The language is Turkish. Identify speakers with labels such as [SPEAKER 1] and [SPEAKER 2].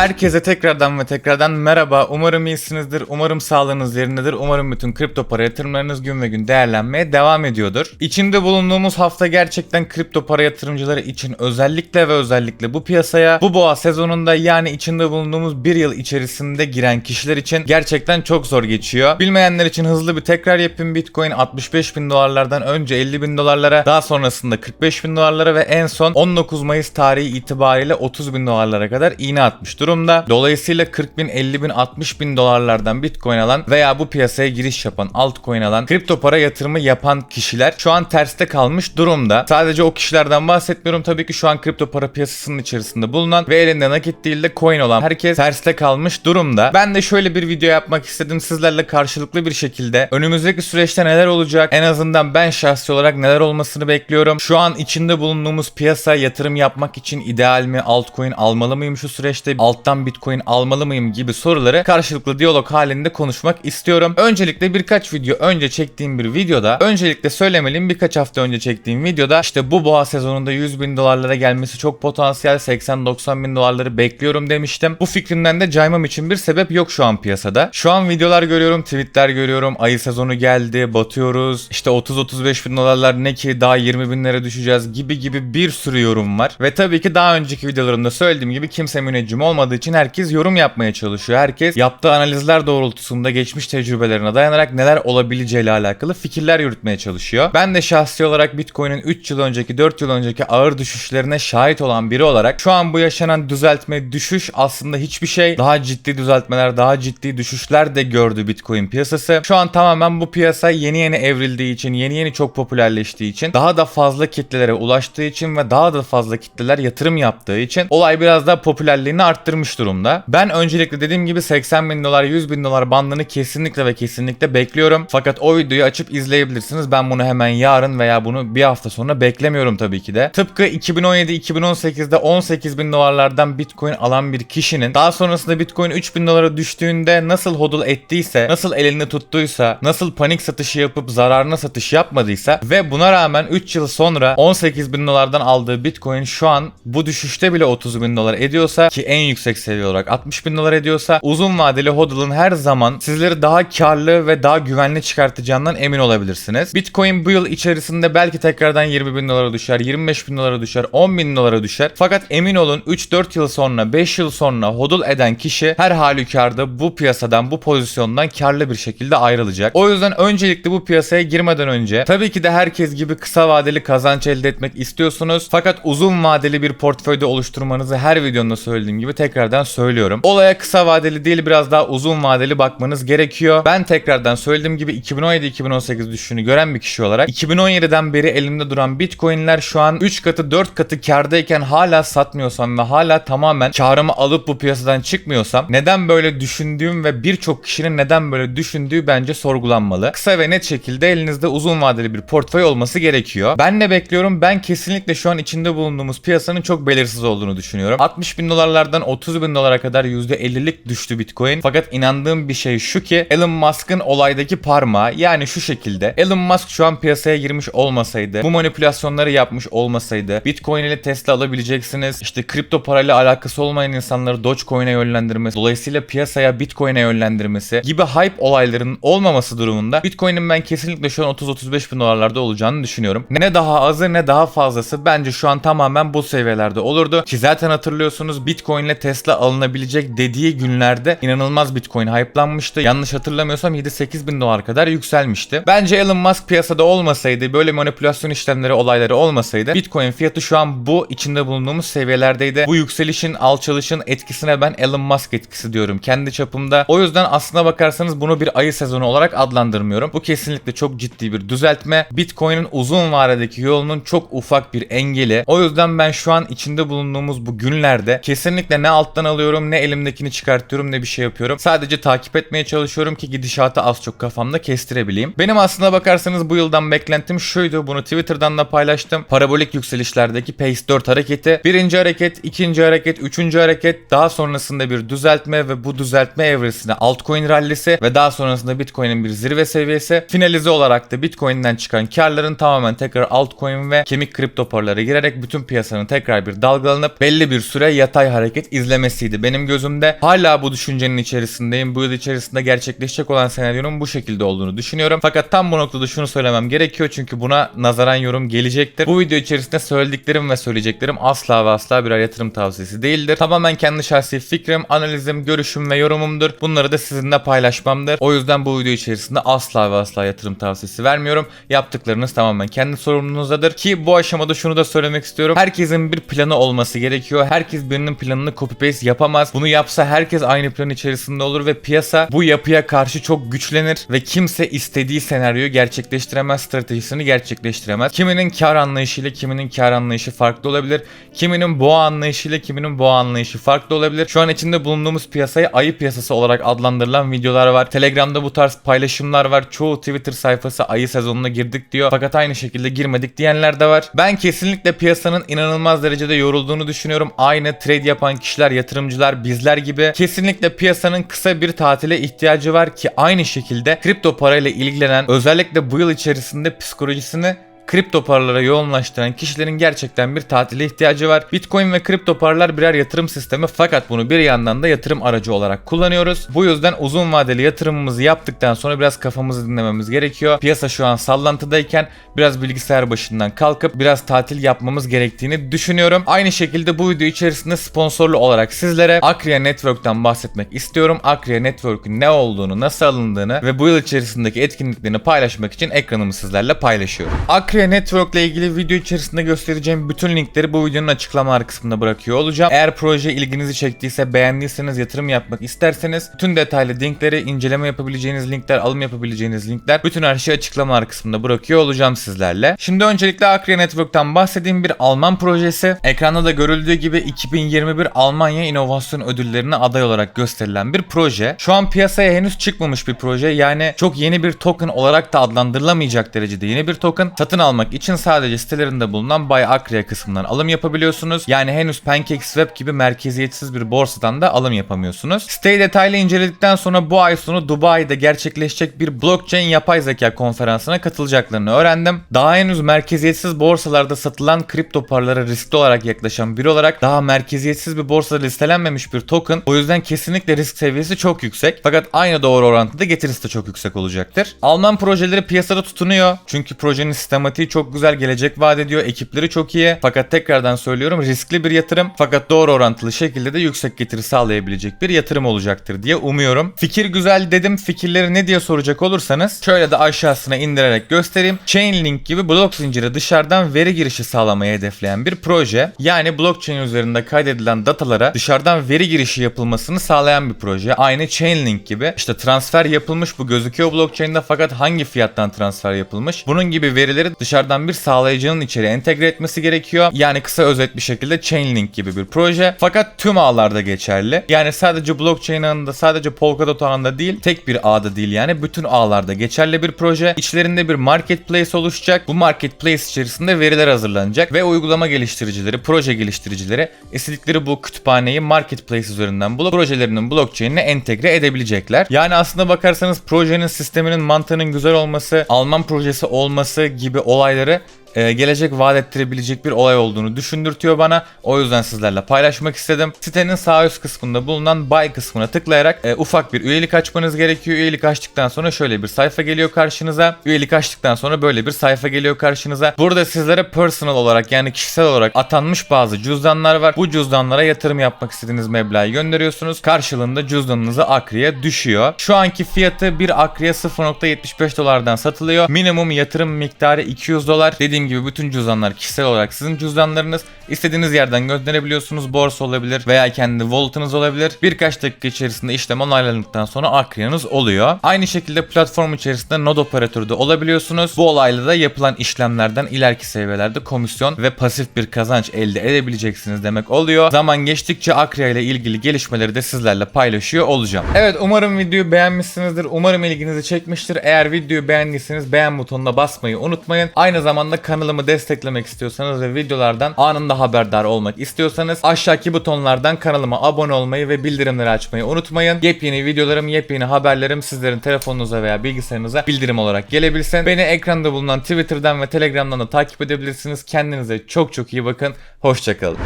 [SPEAKER 1] Herkese tekrardan ve tekrardan merhaba. Umarım iyisinizdir. Umarım sağlığınız yerindedir. Umarım bütün kripto para yatırımlarınız gün ve gün değerlenmeye devam ediyordur. İçinde bulunduğumuz hafta gerçekten kripto para yatırımcıları için özellikle ve özellikle bu piyasaya bu boğa sezonunda yani içinde bulunduğumuz bir yıl içerisinde giren kişiler için gerçekten çok zor geçiyor. Bilmeyenler için hızlı bir tekrar yapayım. Bitcoin 65 bin dolarlardan önce 50 bin dolarlara daha sonrasında 45 bin dolarlara ve en son 19 Mayıs tarihi itibariyle 30 bin dolarlara kadar iğne atmış durumda. Dolayısıyla 40 bin, 50 bin, 60 bin dolarlardan Bitcoin alan veya bu piyasaya giriş yapan, altcoin alan, kripto para yatırımı yapan kişiler şu an terste kalmış durumda. Sadece o kişilerden bahsetmiyorum. Tabii ki şu an kripto para piyasasının içerisinde bulunan ve elinde nakit değil de coin olan herkes terste kalmış durumda. Ben de şöyle bir video yapmak istedim. Sizlerle karşılıklı bir şekilde önümüzdeki süreçte neler olacak? En azından ben şahsi olarak neler olmasını bekliyorum. Şu an içinde bulunduğumuz piyasa yatırım yapmak için ideal mi? Altcoin almalı mıyım şu süreçte? Alttan Bitcoin almalı mıyım gibi soruları karşılıklı diyalog halinde konuşmak istiyorum. Öncelikle birkaç video önce çektiğim bir videoda öncelikle söylemeliyim birkaç hafta önce çektiğim videoda işte bu boğa sezonunda 100 bin dolarlara gelmesi çok potansiyel 80-90 bin dolarları bekliyorum demiştim. Bu fikrimden de caymam için bir sebep yok şu an piyasada. Şu an videolar görüyorum, tweetler görüyorum. Ayı sezonu geldi, batıyoruz. İşte 30-35 bin dolarlar ne ki daha 20 binlere düşeceğiz gibi gibi bir sürü yorum var. Ve tabii ki daha önceki videolarımda söylediğim gibi kimse müneccim olmadığı için herkes yorum yapmaya çalışıyor. Herkes yaptığı analizler doğrultusunda geçmiş tecrübelerine dayanarak neler olabileceğiyle alakalı fikirler yürütmeye çalışıyor. Ben de şahsi olarak Bitcoin'in 3 yıl önceki 4 yıl önceki ağır düşüşlerine şahit olan biri olarak şu an bu yaşanan düzeltme düşüş aslında hiçbir şey daha ciddi düzeltmeler daha ciddi düşüşler de gördü Bitcoin piyasası. Şu an tamamen bu piyasa yeni yeni evrildiği için yeni yeni çok popülerleştiği için daha da fazla kitlelere ulaştığı için ve daha da fazla kitleler yatırım yaptığı için olay biraz daha popülerliğini arttırmış durumda. Ben öncelikle dediğim gibi 80 bin dolar 100 bin dolar bandını kesinlikle ve kesinlikle bekliyorum. Fakat o videoyu açıp izleyebilirsiniz. Ben bunu hemen yarın veya bunu bir hafta sonra beklemiyorum tabii ki de. Tıpkı 2017-2018'de 18 bin dolarlardan Bitcoin alan bir kişinin daha sonrasında Bitcoin 3 bin dolara düştüğünde nasıl hodl ettiyse, nasıl elinde tuttuysa, nasıl panik satışı yapıp zararına satış yapmadıysa ve buna rağmen 3 yıl sonra 18 bin dolardan aldığı Bitcoin şu an bu düşüşte bile 30 bin dolar ediyorsa ki en yüksek seviye olarak 60 bin dolar ediyorsa uzun vadeli hodl'ın her zaman sizleri daha karlı ve daha güvenli çıkartacağından emin olabilirsiniz. Bitcoin bu yıl içerisinde belki tekrardan 20 bin dolara düşer, 25 bin dolara düşer, 10 bin dolara düşer. Fakat emin olun 3-4 yıl sonra, 5 yıl sonra hodl eden kişi her halükarda bu piyasadan, bu pozisyondan karlı bir şekilde ayrılacak. O yüzden öncelikle bu piyasaya girmeden önce tabii ki de herkes gibi kısa vadeli kazanç elde etmek istiyorsunuz. Fakat uzun vadeli bir portföyde oluşturmanızı her videomda söylediğim gibi tekrardan söylüyorum. Olaya kısa vadeli değil biraz daha uzun vadeli bakmanız gerekiyor. Ben tekrardan söylediğim gibi 2017-2018 düşüşünü gören bir kişi olarak 2017'den beri elimde duran Bitcoin'ler şu an 3 katı 4 katı kardayken hala satmıyorsam ve hala tamamen karımı alıp bu piyasadan çıkmıyorsam neden böyle düşündüğüm ve birçok kişinin neden böyle düşündüğü bence sorgulanmalı. Kısa ve net şekilde elinizde uzun vadeli bir portföy olması gerekiyor. Ben ne bekliyorum? Ben kesinlikle şu an içinde bulunduğumuz piyasanın çok belirsiz olduğunu düşünüyorum. 60 bin dolarlardan 30 bin dolara kadar %50'lik düştü Bitcoin. Fakat inandığım bir şey şu ki Elon Musk'ın olaydaki parmağı yani şu şekilde Elon Musk şu an piyasaya girmiş olmasaydı bu manipülasyonları yapmış olmasaydı Bitcoin ile Tesla alabileceksiniz. İşte kripto parayla alakası olmayan insanları Dogecoin'e yönlendirmesi dolayısıyla piyasaya Bitcoin'e yönlendirmesi gibi hype olaylarının olmaması durumunda Bitcoin'in ben kesinlikle şu an 30-35 bin dolarlarda olacağını düşünüyorum. Ne daha azı ne daha fazlası bence şu an tamamen bu seviyelerde olurdu. Ki zaten hatırlıyorsunuz Bitcoin ile Tesla alınabilecek dediği günlerde inanılmaz Bitcoin hype'lanmıştı. Yanlış hatırlamıyorsam 7-8 bin dolar kadar yükselmişti. Bence Elon Musk piyasada olmasaydı böyle manipülasyon işlemleri olayları olmasaydı Bitcoin fiyatı şu an bu içinde bulunduğumuz seviyelerdeydi. Bu yükselişin alçalışın etkisine ben Elon Musk etkisi diyorum kendi çapımda. O yüzden aslına bakarsanız bunu bir ayı sezonu olarak adlandırmıyorum. Bu kesinlikle çok ciddi bir düzeltme. Bitcoin'in uzun vadedeki yolunun çok ufak bir engeli. O yüzden ben şu an içinde bulunduğumuz bu günlerde kesinlikle ne alttan alıyorum ne elimdekini çıkartıyorum ne bir şey yapıyorum. Sadece takip etmeye çalışıyorum ki gidişatı az çok kafamda kestirebileyim. Benim aslına bakarsanız bu yıldan beklentim şuydu. Bunu Twitter'dan da paylaştım. Parabolik yükselişlerdeki Pace 4 hareketi. Birinci hareket, ikinci hareket, üçüncü hareket. Daha sonrasında bir düzeltme ve bu düzeltme evresinde altcoin rallisi ve daha sonrasında Bitcoin'in bir zirve seviyesi. Finalize olarak da Bitcoin'den çıkan karların tamamen tekrar altcoin ve kemik kripto paralara girerek bütün piyasanın tekrar bir dalgalanıp belli bir süre yatay hareket izlemesiydi. Benim gözümde hala bu düşüncenin içerisindeyim. Bu yıl içerisinde gerçekleşecek olan senaryonun bu şekilde olduğunu düşünüyorum. Fakat tam bu noktada şunu söylemem gerekiyor çünkü buna nazaran yorum gelecektir. Bu video içerisinde söylediklerim ve söyleyeceklerim asla ve asla birer yatırım tavsiyesi değildir. Tamamen kendi şahsi fikrim, analizim, görüşüm ve yorumumdur. Bunları da sizinle paylaşmamdır. O yüzden bu video içerisinde asla ve asla yatırım tavsiyesi vermiyorum. Yaptıklarınız tamamen kendi sorumluluğunuzdadır. Ki bu aşamada şunu da söylemek istiyorum. Herkesin bir planı olması gerekiyor. Herkes birinin planını copy paste yapamaz. Bunu yapsa herkes aynı plan içerisinde olur ve piyasa bu yapıya karşı çok güçlenir ve kimse istediği senaryoyu gerçekleştiremez, stratejisini gerçekleştiremez. Kiminin kar anlayışıyla kiminin kar anlayışı farklı olabilir. Kiminin boğa anlayışıyla kiminin boğa anlayışı farklı olabilir. Şu an içinde bulunduğumuz piyasayı ayı piyasası olarak adlandırılan videolar var. Telegram'da bu tarz paylaşımlar var. Çoğu Twitter sayfası ayı sezonuna girdik diyor. Fakat aynı şekilde girmedik diyenler de var. Ben kesinlikle piyasanın inanılmaz derecede yorulduğunu düşünüyorum. Aynı trade yapan kişiler, yatırımcılar, bizler gibi. Kesinlikle piyasanın kısa bir tatile ihtiyacı var ki aynı şekilde kripto parayla ilgilenen özellikle bu yıl içerisinde psikolojisini kripto paralara yoğunlaştıran kişilerin gerçekten bir tatile ihtiyacı var. Bitcoin ve kripto paralar birer yatırım sistemi fakat bunu bir yandan da yatırım aracı olarak kullanıyoruz. Bu yüzden uzun vadeli yatırımımızı yaptıktan sonra biraz kafamızı dinlememiz gerekiyor. Piyasa şu an sallantıdayken biraz bilgisayar başından kalkıp biraz tatil yapmamız gerektiğini düşünüyorum. Aynı şekilde bu video içerisinde sponsorlu olarak sizlere Akria Network'tan bahsetmek istiyorum. Akria Network'ün ne olduğunu, nasıl alındığını ve bu yıl içerisindeki etkinliklerini paylaşmak için ekranımı sizlerle paylaşıyorum. Akria Network ile ilgili video içerisinde göstereceğim bütün linkleri bu videonun açıklama kısmında bırakıyor olacağım. Eğer proje ilginizi çektiyse, beğendiyseniz, yatırım yapmak isterseniz bütün detaylı linkleri, inceleme yapabileceğiniz linkler, alım yapabileceğiniz linkler bütün her şeyi açıklama kısmında bırakıyor olacağım sizlerle. Şimdi öncelikle Akria Network'tan bahsedeyim bir Alman projesi. Ekranda da görüldüğü gibi 2021 Almanya İnovasyon Ödülleri'ne aday olarak gösterilen bir proje. Şu an piyasaya henüz çıkmamış bir proje. Yani çok yeni bir token olarak da adlandırılamayacak derecede yeni bir token. Satın almak için sadece sitelerinde bulunan Buy Akria kısmından alım yapabiliyorsunuz. Yani henüz PancakeSwap gibi merkeziyetsiz bir borsadan da alım yapamıyorsunuz. Siteyi detaylı inceledikten sonra bu ay sonu Dubai'de gerçekleşecek bir blockchain yapay zeka konferansına katılacaklarını öğrendim. Daha henüz merkeziyetsiz borsalarda satılan kripto paralara riskli olarak yaklaşan biri olarak daha merkeziyetsiz bir borsada listelenmemiş bir token. O yüzden kesinlikle risk seviyesi çok yüksek. Fakat aynı doğru orantıda getirisi de çok yüksek olacaktır. Alman projeleri piyasada tutunuyor. Çünkü projenin sistematiği çok güzel gelecek vaat ediyor. Ekipleri çok iyi. Fakat tekrardan söylüyorum riskli bir yatırım. Fakat doğru orantılı şekilde de yüksek getiri sağlayabilecek bir yatırım olacaktır diye umuyorum. Fikir güzel dedim. Fikirleri ne diye soracak olursanız şöyle de aşağısına indirerek göstereyim. Chainlink gibi blok zinciri dışarıdan veri girişi sağlamayı hedefleyen bir proje. Yani blockchain üzerinde kaydedilen datalara dışarıdan veri girişi yapılmasını sağlayan bir proje. Aynı Chainlink gibi. İşte transfer yapılmış bu gözüküyor blockchain'de fakat hangi fiyattan transfer yapılmış? Bunun gibi verileri dışarıdan bir sağlayıcının içeri entegre etmesi gerekiyor. Yani kısa özet bir şekilde Chainlink gibi bir proje. Fakat tüm ağlarda geçerli. Yani sadece blockchain ağında sadece Polkadot ağında değil tek bir ağda değil yani bütün ağlarda geçerli bir proje. İçlerinde bir marketplace oluşacak. Bu marketplace içerisinde veriler hazırlanacak ve uygulama geliştiricileri, proje geliştiricileri istedikleri bu kütüphaneyi marketplace üzerinden bulup projelerinin blockchain'ine entegre edebilecekler. Yani aslında bakarsanız projenin sisteminin mantığının güzel olması, Alman projesi olması gibi olayları e, gelecek vaat ettirebilecek bir olay olduğunu düşündürtüyor bana. O yüzden sizlerle paylaşmak istedim. Sitenin sağ üst kısmında bulunan buy kısmına tıklayarak e, ufak bir üyelik açmanız gerekiyor. Üyelik açtıktan sonra şöyle bir sayfa geliyor karşınıza. Üyelik açtıktan sonra böyle bir sayfa geliyor karşınıza. Burada sizlere personal olarak yani kişisel olarak atanmış bazı cüzdanlar var. Bu cüzdanlara yatırım yapmak istediğiniz meblağı gönderiyorsunuz. Karşılığında cüzdanınızı Akri'ye düşüyor. Şu anki fiyatı bir Akri'ye 0.75 dolardan satılıyor. Minimum yatırım miktarı 200 dolar. Dediğim gibi bütün cüzdanlar kişisel olarak sizin cüzdanlarınız. İstediğiniz yerden gönderebiliyorsunuz. Borsa olabilir veya kendi wallet'ınız olabilir. Birkaç dakika içerisinde işlem onaylandıktan sonra Akria'nız oluyor. Aynı şekilde platform içerisinde node operatörü de olabiliyorsunuz. Bu olayla da yapılan işlemlerden ileriki seviyelerde komisyon ve pasif bir kazanç elde edebileceksiniz demek oluyor. Zaman geçtikçe Akria ile ilgili gelişmeleri de sizlerle paylaşıyor olacağım. Evet umarım videoyu beğenmişsinizdir. Umarım ilginizi çekmiştir. Eğer videoyu beğendiyseniz beğen butonuna basmayı unutmayın. Aynı zamanda kanalımı desteklemek istiyorsanız ve videolardan anında haberdar olmak istiyorsanız aşağıdaki butonlardan kanalıma abone olmayı ve bildirimleri açmayı unutmayın. Yepyeni videolarım, yepyeni haberlerim sizlerin telefonunuza veya bilgisayarınıza bildirim olarak gelebilsin. Beni ekranda bulunan Twitter'dan ve Telegram'dan da takip edebilirsiniz. Kendinize çok çok iyi bakın. Hoşçakalın.